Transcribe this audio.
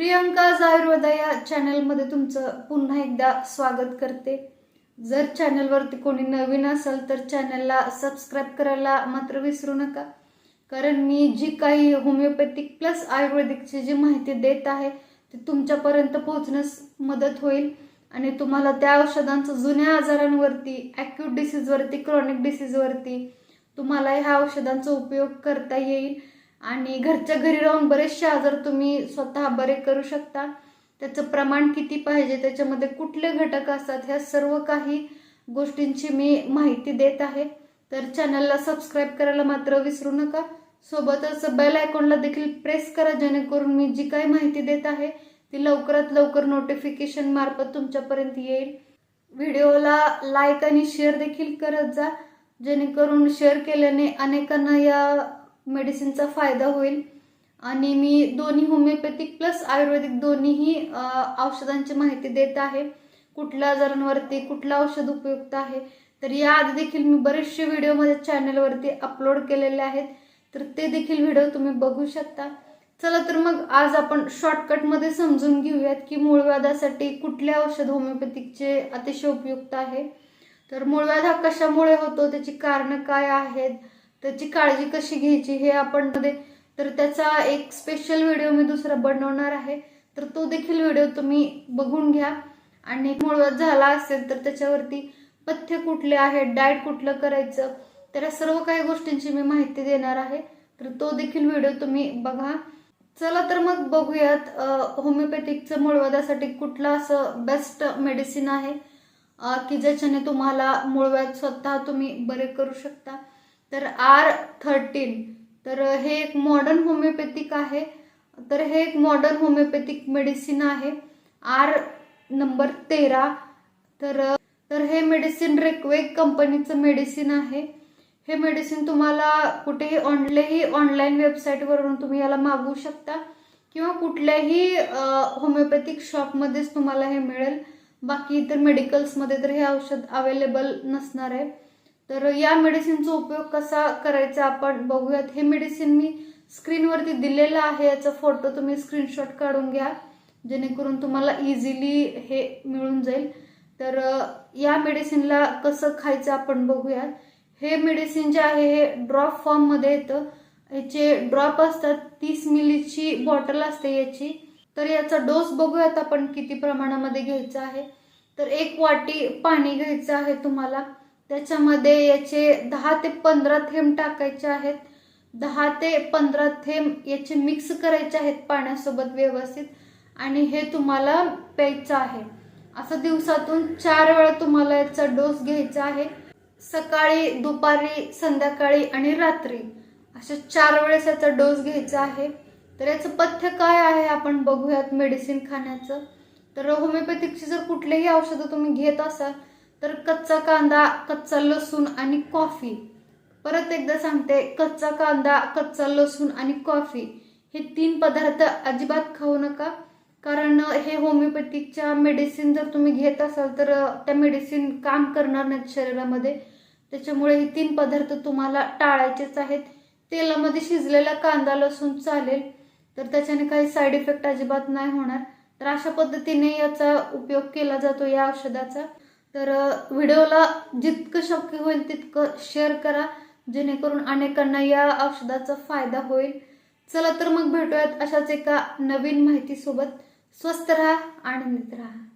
प्रियंका आयुर्वेदा या चॅनलमध्ये तुमचं पुन्हा एकदा स्वागत करते. जर चॅनलवरती कोणी नवीन असेल तर चॅनलला सबस्क्राईब करायला मात्र विसरू नका. कारण मी जी काही होमिओपॅथिक प्लस आयुर्वेदिकची जी माहिती देत आहे ती तुमच्यापर्यंत पोहोचण्यास मदत होईल. आणि तुम्हाला त्या औषधांचं जुन्या आजारांवरती ॲक्यूट डिसीजवरती क्रॉनिक डिसीजवरती तुम्हाला ह्या औषधांचा उपयोग करता येईल. आणि घरच्या घरी राहून बरेचसे आजार तुम्ही स्वतः बरे करू शकता. त्याचं प्रमाण किती पाहिजे त्याच्यामध्ये कुठले घटक असतात ह्या सर्व काही गोष्टींची मी माहिती देत आहे. तर चॅनलला सबस्क्राईब करायला मात्र विसरू नका. सोबतच बेल आयकॉनला देखील प्रेस करा जेणेकरून मी जी काही माहिती देत आहे ती लवकरात लवकर नोटिफिकेशन मार्फत तुमच्यापर्यंत येईल. व्हिडिओला लाईक आणि शेअर देखील करत जा जेणेकरून शेअर केल्याने अनेकांना या मेडिसिनचा फायदा होईल. आणि मी दोन्ही होमिओपॅथिक प्लस आयुर्वेदिक दोन्हीही औषधांची माहिती देत आहे. कुठल्या आजारांवरती कुठलं औषध उपयुक्त आहे. तर याआधी देखील मी बरेचसे व्हिडिओ माझ्या चॅनलवरती अपलोड केलेले आहेत. तर ते देखील व्हिडिओ तुम्ही बघू शकता. चला तर मग आज आपण शॉर्टकटमध्ये समजून घेऊयात की मूळव्याधासाठी कुठले औषध होमिओपॅथिकचे अतिशय उपयुक्त आहे. तर मूळव्याध हा कशामुळे होतो? त्याची कारणं काय आहेत? त्याची काळजी कशी घ्यायची हे आपण मध्ये तर त्याचा एक स्पेशल व्हिडिओ मी दुसरा बनवणार आहे. तर तो देखील व्हिडिओ तुम्ही बघून घ्या. आणि मुळव्यात झाला असेल तर त्याच्यावरती पथ्य कुठले आहेत डाएट कुठलं करायचं तर या सर्व काही गोष्टींची मी माहिती देणार आहे. तर तो देखील व्हिडिओ तुम्ही बघा. चला तर मग बघूयात होमिओपॅथिकचं मूळव्याधासाठी कुठलं असं बेस्ट मेडिसिन आहे की ज्याच्याने तुम्हाला मूळव्याध स्वतः तुम्ही बरे करू शकता. तर आर थर्टीन तर हे एक मॉडर्न होमिओपॅथिक आहे. तर हे एक मॉडर्न होमिओपॅथिक मेडिसिन आहे. आर नंबर तेरा. तर तर हे मेडिसिन रेक्वेक कंपनीचं मेडिसिन आहे. हे मेडिसिन तुम्हाला कुठेही ऑनलाही ऑनलाईन वेबसाईटवरून तुम्ही याला मागवू शकता. किंवा कुठल्याही होमिओपॅथिक शॉपमध्येच तुम्हाला हे मिळेल. बाकी इतर मेडिकल्समध्ये तर हे औषध अवेलेबल नसणार आहे. तर या मेडिसिनचा उपयोग कसा करायचा आपण बघूयात. हे मेडिसिन मी स्क्रीनवरती दिलेलं आहे. याचा फोटो तुम्ही स्क्रीनशॉट काढून घ्या जेणेकरून तुम्हाला इझिली हे मिळून जाईल. तर या मेडिसिनला कसं खायचं आपण बघूयात. हे मेडिसिन जे आहे हे ड्रॉप फॉर्ममध्ये येतं. याचे ड्रॉप असतात तीस मिलीची बॉटल असते याची. तर याचा डोस बघूयात आपण किती प्रमाणामध्ये घ्यायचा आहे. तर एक वाटी पाणी घ्यायचं आहे तुम्हाला. त्याच्यामध्ये याचे दहा ते पंधरा थेंब टाकायचे आहेत. दहा ते पंधरा थेंब याचे मिक्स करायचे आहेत पाण्यासोबत व्यवस्थित. आणि हे तुम्हाला प्यायचं आहे. असं दिवसातून चार वेळा तुम्हाला याचा डोस घ्यायचा आहे. सकाळी दुपारी संध्याकाळी आणि रात्री अशा चार वेळेस याचा डोस घ्यायचा आहे. तर याचं पथ्य काय आहे आपण बघूयात मेडिसिन खाण्याचं. तर होमिओपॅथिकची जर कुठलेही औषधं तुम्ही घेत असाल तर कच्चा कांदा कच्चा लसूण आणि कॉफी परत एकदा सांगते कच्चा कांदा कच्चा लसूण आणि कॉफी हे तीन पदार्थ अजिबात खाऊ नका. कारण हे होमिओपॅथिकच्या मेडिसिन जर तुम्ही घेत असाल तर त्या मेडिसिन काम करणार नाहीत शरीरामध्ये. त्याच्यामुळे हे तीन पदार्थ तुम्हाला टाळायचेच आहेत. तेलामध्ये शिजलेला कांदा लसूण चालेल. तर त्याच्याने काही साईड इफेक्ट अजिबात नाही होणार. तर अशा पद्धतीने याचा उपयोग केला जातो या औषधाचा. तर व्हिडिओला जितकं शक्य होईल तितकं शेअर करा जेणेकरून अनेकांना या औषधाचा फायदा होईल. चला तर मग भेटूयात अशाच एका नवीन माहितीसोबत. स्वस्त राहा आनंदित राहा.